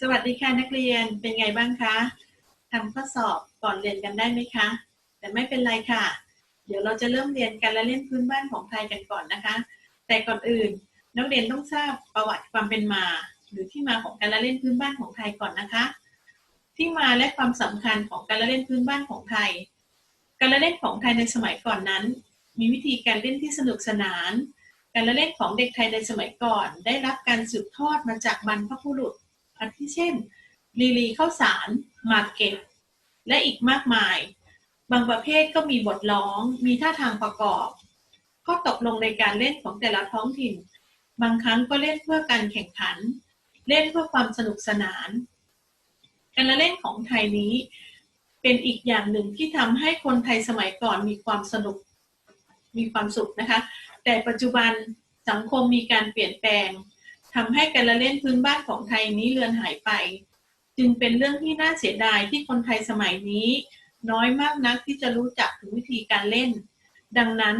สวัสดีค่ะนักเรียนเป็นไงบ้างคะทำข้อสอบก่อนเรียนกันได้ไหมคะ แต่ไม่เป็นไรค่ะ เดี๋ยวเราจะเริ่มเรียนกันและเล่นพื้นบ้านของไทยกันก่อนนะคะ แต่ก่อนอื่น นักเรียนต้องทราบประวัติความเป็นมา หรือที่มาของการละเล่นพื้นบ้านของไทยก่อนนะคะ ที่มาและความสำคัญของการละเล่นพื้นบ้านของไทย การละเล่นของไทยในสมัยก่อนนั้น มีวิธีการเล่นที่สนุกสนาน การละเล่นของเด็กไทยในสมัยก่อน ได้รับการสืบทอดมาจากบรรพบุรุษ อาทิเช่นลีลีข้าวสารมาเก็บและอีกมากมาย บางประเภทก็มีบทร้อง มีท่าทางประกอบ ข้อตกลงในการเล่นของแต่ละท้องถิ่น บางครั้งก็เล่นเพื่อการแข่งขัน เล่นเพื่อความสนุกสนาน การละเล่นของไทยนี้ เป็นอีกอย่างหนึ่งที่ทำให้คนไทยสมัยก่อนมีความสนุก มีความสุขนะคะ แต่ปัจจุบันสังคมมีการเปลี่ยนแปลง ทำให้การละเล่นพื้นบ้านของไทยนี้เลือนหายไป จึงเป็นเรื่องที่น่าเสียดายที่คนไทยสมัยนี้ น้อยมากนักที่จะรู้จักถึงวิธีการเล่น ดังนั้น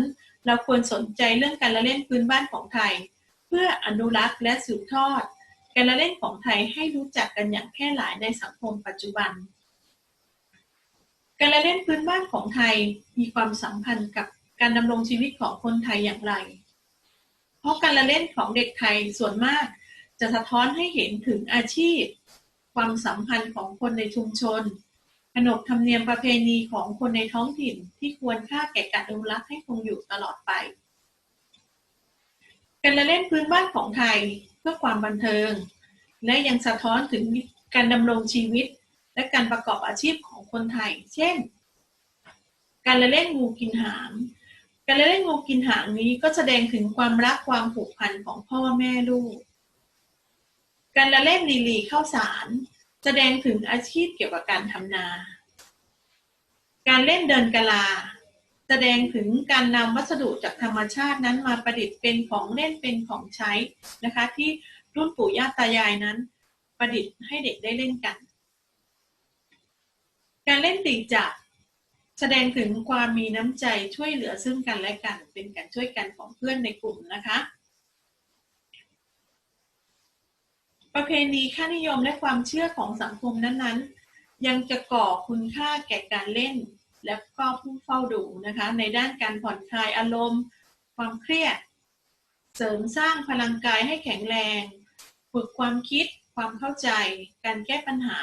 เราควรสนใจเรื่องการละเล่นพื้นบ้านของไทย เพื่ออนุรักษ์และสืบทอด การละเล่นของไทยให้รู้จักกันอย่างแพร่หลายในสังคมปัจจุบัน การละเล่นพื้นบ้านของไทยมีความสัมพันธ์กับการดำรงชีวิตของคนไทยอย่างไร เพราะการละเล่นของเด็กไทยส่วนมาก จะสะท้อนให้เห็นถึงอาชีพ ความสัมพันธ์ของคนในชุมชน ขนบธรรมเนียมประเพณีของคนในท้องถิ่นที่ควรค่าแก่การอนุรักษ์ให้คงอยู่ตลอดไป การละเล่นพื้นบ้านของไทยเพื่อความบันเทิง และยังสะท้อนถึงการดำรงชีวิต และการประกอบอาชีพของคนไทย เช่น การละเล่นงูกินหาง การเล่นงูกินหางนี้ก็แสดงถึงความรักความผูกพันของพ่อแม่ลูก การละเล่นลีลีเข้าสาร แสดงถึงอาชีพเกี่ยวกับการทำนา การเล่นเดินกะลา แสดงถึงการนำวัสดุจากธรรมชาตินั้นมาประดิษฐ์เป็นของเล่นเป็นของใช้นะคะ ที่รุ่นปู่ย่าตายายนั้น ประดิษฐ์ให้เด็กได้เล่นกัน การเล่นตีจับ แสดงถึงความมีน้ำใจช่วยเหลือซึ่งกันและกัน เป็นการช่วยกันของเพื่อนในกลุ่มนะคะ ประเพณีค่านิยมและความเชื่อของสังคมนั้นๆ ยังจะก่อคุณค่าแก่การเล่น และก็ผู้เฝ้าดูนะคะ ในด้านการผ่อนคลายอารมณ์ ความเครียด เสริมสร้างพลังกายให้แข็งแรงฝึกความคิด ความเข้าใจ การแก้ปัญหา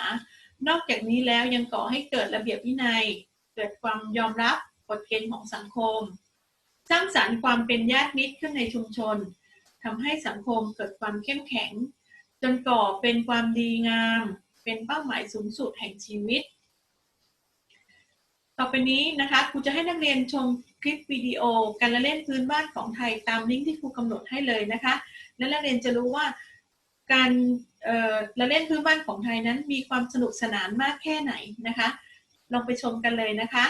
นอกจากนี้แล้วยังก่อให้เกิดระเบียบวินัย เกิดความยอมรับกฎเกณฑ์ของสังคม สร้างสรรค์ความเป็นญาติมิตรขึ้นในชุมชนทำให้สังคมเกิดความเข้มแข็ง จนก่อเป็นความดีงาม เป็นเป้าหมายสูงสุดแห่งชีวิต ต่อไปนี้นะคะครูจะให้นักเรียนชมคลิปวิดีโอการละเล่นพื้นบ้านของไทยตามลิงก์ที่ครูกำหนดให้เลยนะคะ และนักเรียนจะรู้ว่าการละเล่นพื้นบ้านของไทยนั้นมีความสนุกสนานมากแค่ไหนนะคะ ลองไปชมกันเลยนะคะ